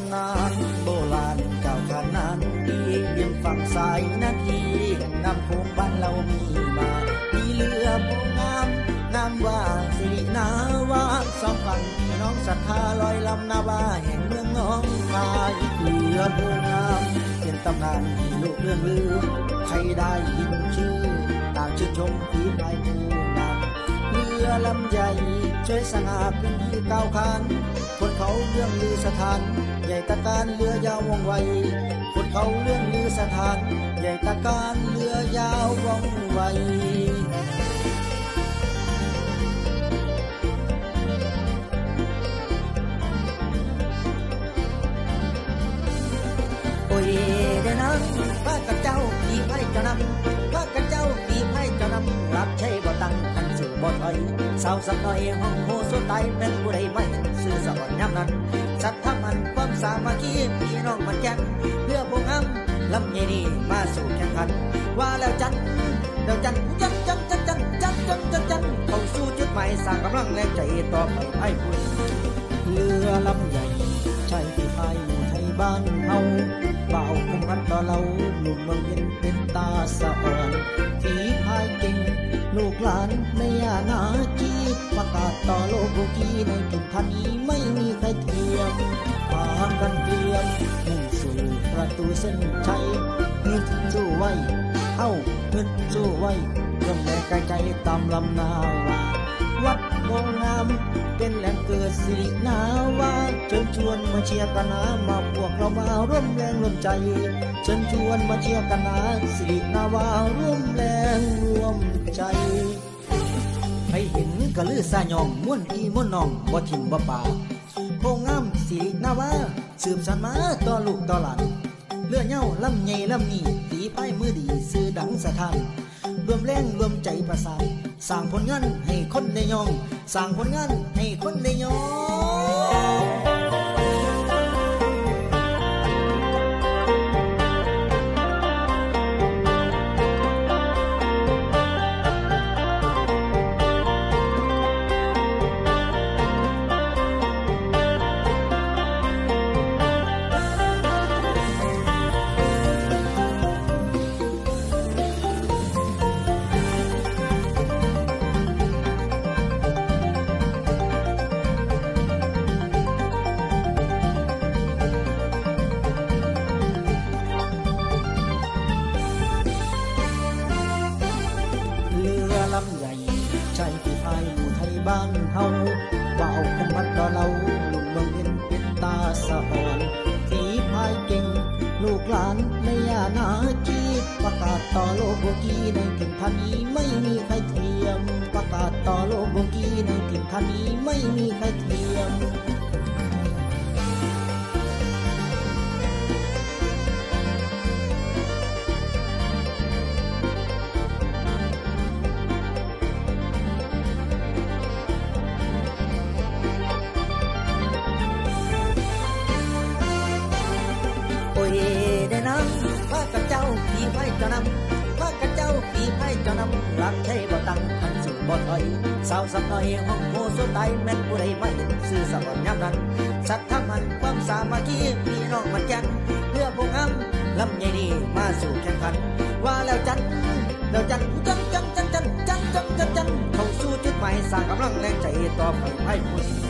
ำนานโบราณเก่าขนานดีเรียมฝั่งสายนาทีน้ำโขงบ้านเรามีมามีเรือโบงามนามว่าสิรินาวาสองฝั่งพี่น้องศรัทธาลอยลำนาว่าแห่งเมืองหน้องคายเรือโบงามเป็นตำนานที่ลูกเรื่องลือใครได้ยินชื่อต่างชื่นชมฝีพายผู้นำเรือลำใหญ่ช่วยสง่าเป็นที่ก้าวขานคนเขาเรื่องลือสถาน ใหญ่ตะการเรือยาวว่องไวคนเขาเรื่องลือสถาน ใหญ่ตะการเรือยาวว่องไวโอ้ยเดนังข้ากับเจ้าขี่ไพ่เจ้านำข้ากับเจ้าขี่ไพ่เจ้านำรับใช้บ่ตั้งทันสู่บ่ถอยสาวสักหน่อยห้องโหสุดตายเป็นผู้ใดไม่ซื่อสวรรค์ยามนั้น สัตว์ทั้งมันความสามัคคีพี่น้องมันแก่นเพื่อพวกอ้ำลำใหญ่นี่มาสู่แข่งขัน ว่าแล้วจันแล้วจันจันจันจันจันจันจันจันจันเข้าสู่จุดหมายสร้างกำลังแรงใจต่อไปไอ้คุณเรือลำใหญ่ใช่ที่พายอยู่ไทยบ้านเฮาเบาคมพันต่อเราหนุ่มเมืองเย็นเป็นตาสะอ่อนฝีพายเก่งลูกหลานไม่ยานา จีประกาต่อโลกโบกีในถิ่นธานีไม่มีใครเทียมพากันเตรียมมุ่งสู่ประตูเส้นชัยฮึดสู้ไว้เอ้าฮึดสู้ไว้เรื่องแรงกายใจตามลำนาวาวัดโพงาม เป็นแหล่งเกิดสิรินาวาเชิญชวนมาเชียร์กันนะมาพวกเรามาร่วมแรงร่วมใจเชิญชวนมาเชียร์กันนะสิรินาวาร่วมแรงร่วมใจให้เห็น กะลือสายองม่วนพี่ม่วนน้องบ่ทิ่มบ่ป่าโพงามสีนาวาสืบสันมาต่อลูกต่อหลานเลือเง่าลำใหญ่ลำนี้ตีไพ่มือดีซื้อดังสะทานรวมแรงรวมใจประสานสร้างผลงานให้คนได้ยอง สร้างผลงานให้คนได้ยอง บ้านเฮาว่าเอาคมพัดต่อเราลุงเมืองเห็นเป็นตาสะอ่อนสีพายเก่ง ลูกหลานในยานาจีประกาศต่อโลกโบกีในถิ่นทานีไม่มีใครเทียม ประกาศต่อโลกโบกีในถิ่นทานีไม่มีใครเทียม ไพ่เจ้านำข้ากับเจ้าขี่ไพ่เจ้านำรักใช่บ่ตั้งทันสู่บ่ถอยสาวสักหน่อยห้องโมสุดตายแม่นผู้ใดไม่ซื่อสวรรค์ยามนั้นสัตว์ทั้งมันความสามัคคีพี่น้องมันแก่นเพื่อพวกอ้ำลำใหญ่นี่มาสู่แข่งขัน ว่าแล้วจันแล้วจันจันจันจันจันจันจันจันจันเข้าสู่จุดหมายสร้างกำลังแรงใจต่อไปให้พุ่น